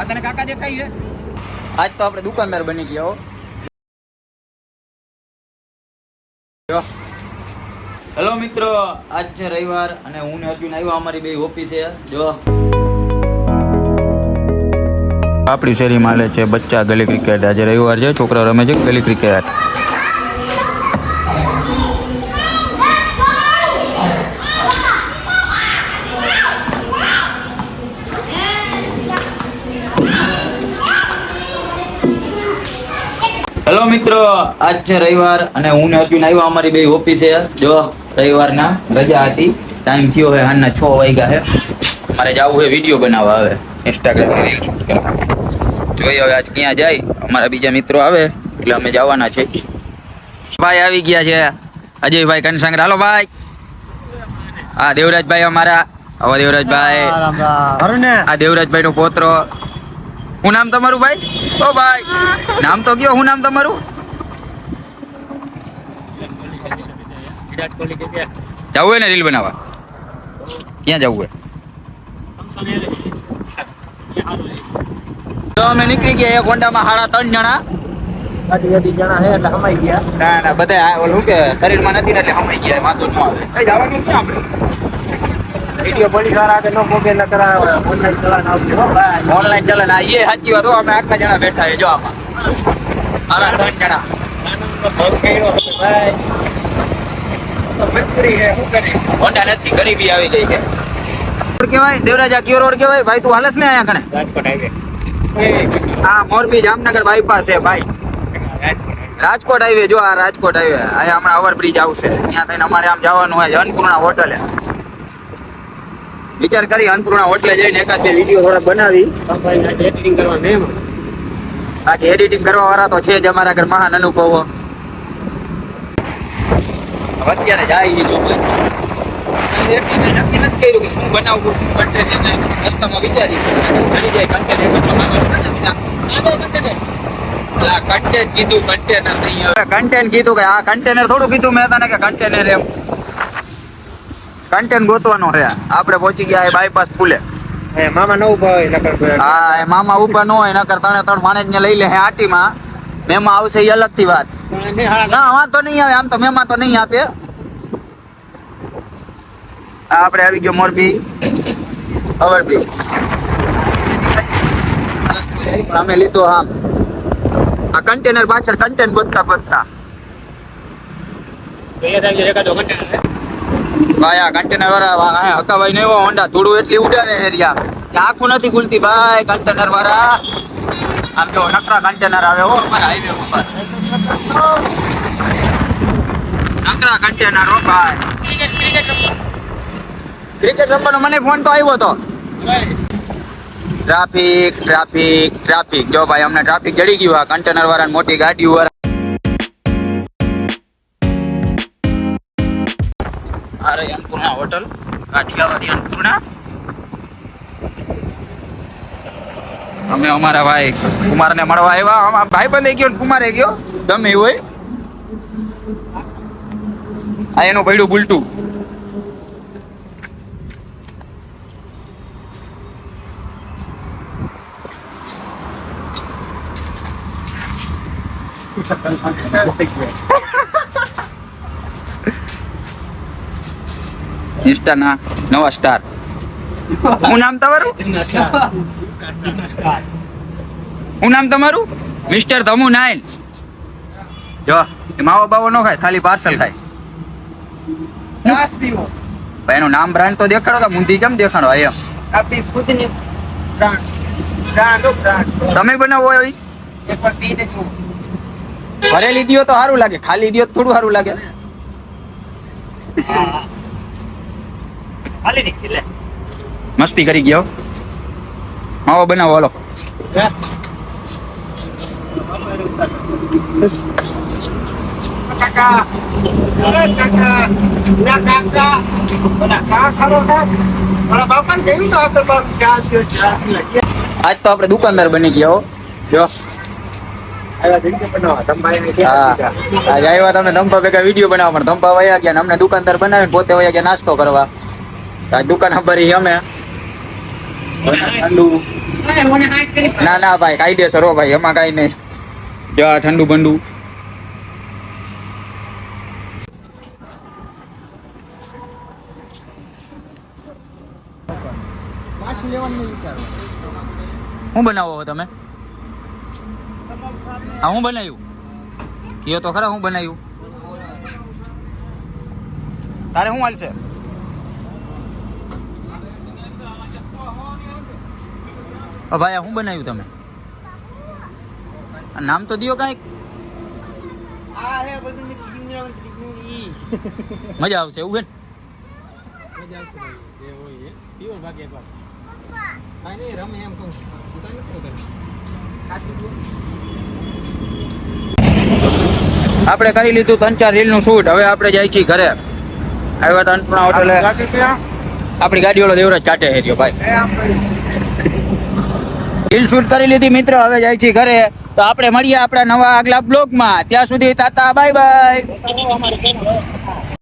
આ તને કાકા દેખાય છે? આજ તો આપણે દુકાનદાર બની ગયા હો. હેલો મિત્રો. આજ છે રવિવાર અને હું ને અર્જુન આવ્યો અમારી બે ઓફિસે. જો. આપણી શેરી માલે છે બચ્ચા ગલી ક્રિકેટ આજે રવિવાર છે છોકરા રમે છે ગલી ક્રિકેટ હેલો મિત્રો આજ છે રવિવાર અને હું ને અર્જુન આવ્યા અમારી બે ઓફિસે. જો રવિવારના રજા હતી ટાઈમ થયો છે હાલના છ વાગ્યા હે. મારે જવું છે વીડિયો બનાવવા હવે ઇન્સ્ટાગ્રામ રીલ શૂટ કરવા. જોઈએ હવે આજ ક્યાં જાય અમારા બીજા મિત્રો આવે એટલે અમે જવાના છે. ભાઈ આવી ગયા છે. અજયભાઈ કનસંગ્ર હાલો ભાઈ. હા દેવરાજભાઈ અમારા. હવે દેવરાજભાઈ. આ દેવરાજભાઈ નો. પોત્રો. શું નામ તમારું ભાઈ? ઓ ભાઈ, નામ તો કયો શું નામ તમારું? જવું હોય ને રીલ બનાવવા? ક્યાં જવું હોય તો અમે નીકળી ગયા એક હોન્ડામાં સાડા ત્રણ જણા. ના ના બધા આ ઓલું કે શરીરમાં નથી ને એટલે હમાઈ ગયા, વાંધો ન આવે. કઈ જવાનું ન આપણે ઓનલાઈન ચલન આ એ સાચી વાત હો, અમે આટલા જણા બેઠા છે જો આમાં. આના ત્રણ જણા. હોન્ડા નથી ગરીબી આવી ગઈ છે. રોડ કેવાય દેવરાજા કયો રોડ કેવાય ભાઈ તું હાલસ ને અહીંયા કણે? હા મોરબી જામનગર બાયપાસ છે ભાઈ. રાજકોટ હાઈવે જો આ રાજકોટ હાઈવે. અહીંયા હમણાં ઓવરબ્રિજ આવશે. ત્યાં થઈને અમારે આમ જવાનું હોય અન્નપૂર્ણા હોટલે. વિચાર કરી અન્નપૂર્ણા હોટલે જઈને એકાદ બે વીડિયો થોડાક બનાવી આજે એડિટિંગ કરવા વાળા તો છે જ અમારા ઘર મહાન અનુભવો હવે અત્યારે જાય ઈ જો ભાઈ. અને એક દી મેં નક્કી નથી કર્યું કે શું બનાવવું શું content એને રસ્તામાં વિચારી બની જાય content એક જ બનાવવાનું નથી નાખવું. ના જાય content. અલા, content કીધું container નહીં આવે. content કીધું કે આ container થોડું કીધું મેં તને કે container એમ કન્ટેન્ટ ગોતવાનો છે. આપણે પહોંચી ગયા એ બાયપાસ પુલે મામા નવું ભાવે નકર હા એ મામા ઊભા ન હોય નકર તણે ત્રણ માણસ ને લઈ લે હે આટીમાં. મેમાં આવશે એ અલગથી વાત. ના વાંધો નહીં આવે આમ તો મેમાં તો નહીં આપે. આ આપણે આવી ગયો મોરબી. અવરબી. પણ અમે લીધો આમ. આ કન્ટેનર પાછળ કન્ટેન્ટ ગોતતા ગોતતા. ભાઈ, આ કન્ટેનર વાળા હકાભાઈ ને હોન્ડા થોડું એટલી ઉડાડે એરિયા આખું નથી ખુલતી ભાઈ કન્ટેનર વાળા. આમ તો નકરા કન્ટેનર આવે હો, અમારા હાઈવે ઉપર. નકરા કન્ટેનર હો ભાઈ. ક્રિકેટ રમવાનો મને ફોન તો આવ્યો તો. ટ્રાફિક ટ્રાફિક ટ્રાફિક જો ભાઈ, અમને ટ્રાફિક જડી ગયું આ કન્ટેનર વાળા મોટી ગાડીઓ વાળા. અરે અન્નપૂર્ણા હોટલ કાઠિયાવાડી અન્નપૂર્ણા અમે અમારા ભાઈ કુમારને મળવા આવ્યા અમારા ભાઈ બંધ ગયો કુમારે ગયો એવું હોય આ એનું પડ્યું બુલટું ઇન્સ્ટાના નવા સ્ટાર. હું નામ તમારું? હું નામ તમારું? મિસ્ટર ધમુ નાઇન જો માવો બાવો નો ખાય ખાલી પાર્સલ ખાય. ભાઈ એનું નામ બ્રાન્ડ તો દેખાડો કે મુંધી કેમ દેખાડો? એમ. આપી ખુદની બ્રાન્ડ. બ્રાન્ડ તમે બનાવો એવી એકવાર પીને જો ભરેલી દિયો તો સારું લાગે ખાલી દિયો થોડું સારું લાગે. હાલી નીકળી લે. મસ્તી કરી ગયો. માવો બનાવો હાલો. કાકા. કાકા. કાકા. ખરો આજ તો આપણે દુકાનદાર બની ગયો જો. આવ્યા જિંદગી બનાવવા. તમારે હા. આજે આવ્યા તમે ધંપા ભેગા વીડિયો બનાવવા પણ ધંપા વયા ગયા અમને દુકાનદાર બનાવીને પોતે વયા ગયા નાસ્તો કરવા. દુકાન ભરી અમે. ઠંડુ. ના ના ભાઈ કાયદેસર હો ભાઈ એમાં કાંઈ નહીં. જો આ ઠંડુ બંડુ. શું બનાવો છો તમે? હા હું બનાવ્યું? કયો તો ખરા હું બનાવ્યું. તારે શું હાલશે? ભાઈ આ શું બનાવ્યું તમે? નામ તો દિયો કાંઈક. મજા આવશે એવું ને. આપણે કરી લીધું ત્રણ ચાર રીલનું શૂટ. હવે આપણે જાય છીએ ઘરે. આવ્યા હતા અન્નપૂર્ણા હોટલે આપણી ગાડી વાળો દેવરાજ ચાટે હેર્યો ભાઈ. રીલ શૂટ કરી લીધી. મિત્ર, હવે જાય છે ઘરે. તો આપણે મળીએ આપણા નવા આગલા બ્લોગમાં ત્યાં સુધી તાતા બાય બાય